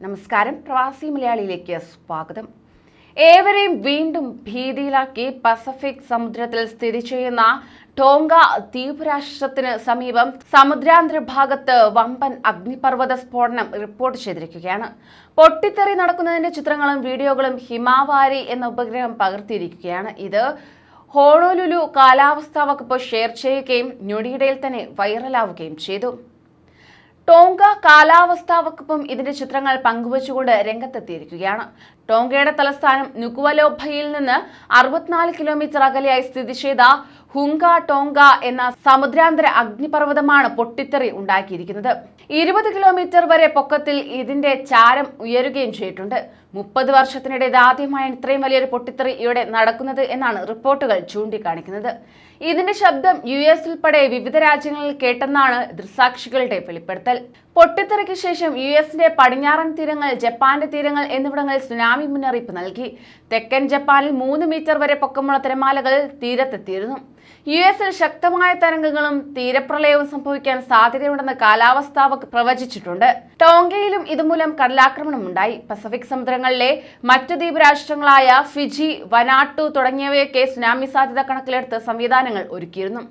നമസ്കാരം. പ്രവാസി മലയാളിയിലേക്ക് സ്വാഗതം. ഏവരെയും വീണ്ടും ഭീതിയിലാക്കി പസഫിക് സമുദ്രത്തിൽ സ്ഥിതി ചെയ്യുന്ന ടോങ്ക ദ്വീപരാഷ്ട്രത്തിന് സമീപം സമുദ്രാന്തര ഭാഗത്ത് വമ്പൻ അഗ്നിപർവത സ്ഫോടനം റിപ്പോർട്ട് ചെയ്തിരിക്കുകയാണ്. പൊട്ടിത്തെറി നടക്കുന്നതിന്റെ ചിത്രങ്ങളും വീഡിയോകളും ഹിമാവാരി എന്ന ഉപഗ്രഹം പകർത്തിയിരിക്കുകയാണ്. ഇത് ഹോണോലുലു കാലാവസ്ഥാ വകുപ്പ് ഷെയർ ചെയ്യുകയും ഞൊടിയിടയിൽ തന്നെ വൈറലാവുകയും ചെയ്തു. ടോങ്ക കാലാവസ്ഥാ വകുപ്പും ഇതിന്റെ ചിത്രങ്ങൾ പങ്കുവച്ചുകൊണ്ട് രംഗത്തെത്തിയിരിക്കുകയാണ്. ടോങ്കയുടെ തലസ്ഥാനം നുക്കുവലോഭയിൽ നിന്ന് അറുപത്തിനാല് കിലോമീറ്റർ അകലെയായി സ്ഥിതി ചെയ്ത ഹുങ്ക ടോങ്ക എന്ന സമുദ്രാന്തര അഗ്നിപർവതമാണ് പൊട്ടിത്തെറി ഉണ്ടാക്കിയിരിക്കുന്നത്. ഇരുപത് കിലോമീറ്റർ വരെ പൊക്കത്തിൽ ഇതിന്റെ ചാരം ഉയരുകയും ചെയ്തിട്ടുണ്ട്. മുപ്പത് വർഷത്തിനിടെ ഇതാദ്യമായാണ് ഇത്രയും വലിയൊരു പൊട്ടിത്തെറി ഇവിടെ നടക്കുന്നത് എന്നാണ് റിപ്പോർട്ടുകൾ ചൂണ്ടിക്കാണിക്കുന്നത്. ഇതിന്റെ ശബ്ദം യു എസ് ഉൾപ്പെടെ വിവിധ രാജ്യങ്ങളിൽ കേട്ടെന്നാണ് ദൃസാക്ഷികളുടെ വെളിപ്പെടുത്തൽ. പൊട്ടിത്തെറിക്ക് ശേഷം യു എസിന്റെ പടിഞ്ഞാറൻ തീരങ്ങൾ ജപ്പാന്റെ തീരങ്ങൾ എന്നിവിടങ്ങളിൽ സുനാമി മുന്നറിയിപ്പ് നൽകി. തെക്കൻ ജപ്പാനിൽ മൂന്ന് മീറ്റർ വരെ പൊക്കമുള്ള തിരമാലകൾ തീരത്തെത്തിയിരുന്നു. യു എസിൽ ശക്തമായ തരംഗങ്ങളും തീരപ്രളയവും സംഭവിക്കാൻ സാധ്യതയുണ്ടെന്ന് കാലാവസ്ഥാ വകുപ്പ് പ്രവചിച്ചിട്ടുണ്ട്. ടോങ്കയിലും ഇതുമൂലം കടലാക്രമണം ഉണ്ടായി. പസഫിക് സമുദ്രങ്ങളിലെ മറ്റു ദ്വീപ് രാഷ്ട്രങ്ങളായ ഫിജി വനാട്ടു തുടങ്ങിയവയൊക്കെ സുനാമി സാധ്യത കണക്കിലെടുത്ത് സംവിധാനങ്ങൾ ഒരുക്കിയിരുന്നു.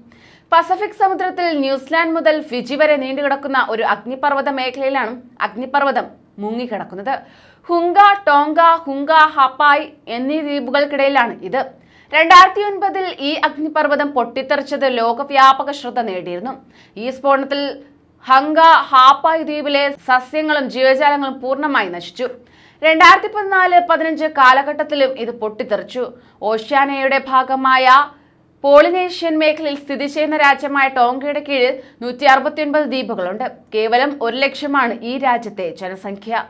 പസഫിക് സമുദ്രത്തിൽ ന്യൂസിലാൻഡ് മുതൽ ഫിജി വരെ നീണ്ടുകിടക്കുന്ന ഒരു അഗ്നിപർവത മേഖലയിലാണ് അഗ്നിപർവതം മുങ്ങിക്കിടക്കുന്നത്. ഹുങ്ക ടോങ്ക ഹുങ്ക ഹപ്പായ് എന്നീ ദ്വീപുകൾക്കിടയിലാണ് ഇത്. രണ്ടായിരത്തി ഒൻപതിൽ ഈ അഗ്നിപർവതം പൊട്ടിത്തെറിച്ചത് ലോകവ്യാപക ശ്രദ്ധ നേടിയിരുന്നു. ഈ സ്ഫോടനത്തിൽ ഹങ്ക ഹാപ്പായ് ദ്വീപിലെ സസ്യങ്ങളും ജീവജാലങ്ങളും പൂർണമായി നശിച്ചു. രണ്ടായിരത്തി പതിനാല് പതിനഞ്ച് കാലഘട്ടത്തിലും ഇത് പൊട്ടിത്തെറിച്ചു. ഓഷ്യാനയുടെ ഭാഗമായ പോളിനേഷ്യൻ മേഖലയിൽ സ്ഥിതി ചെയ്യുന്ന രാജ്യമായ ടോങ്കയുടെ കീഴിൽ നൂറ്റി അറുപത്തിയൊൻപത് ദ്വീപുകളുണ്ട്. കേവലം ഒരു ലക്ഷമാണ് ഈ രാജ്യത്തെ ജനസംഖ്യ.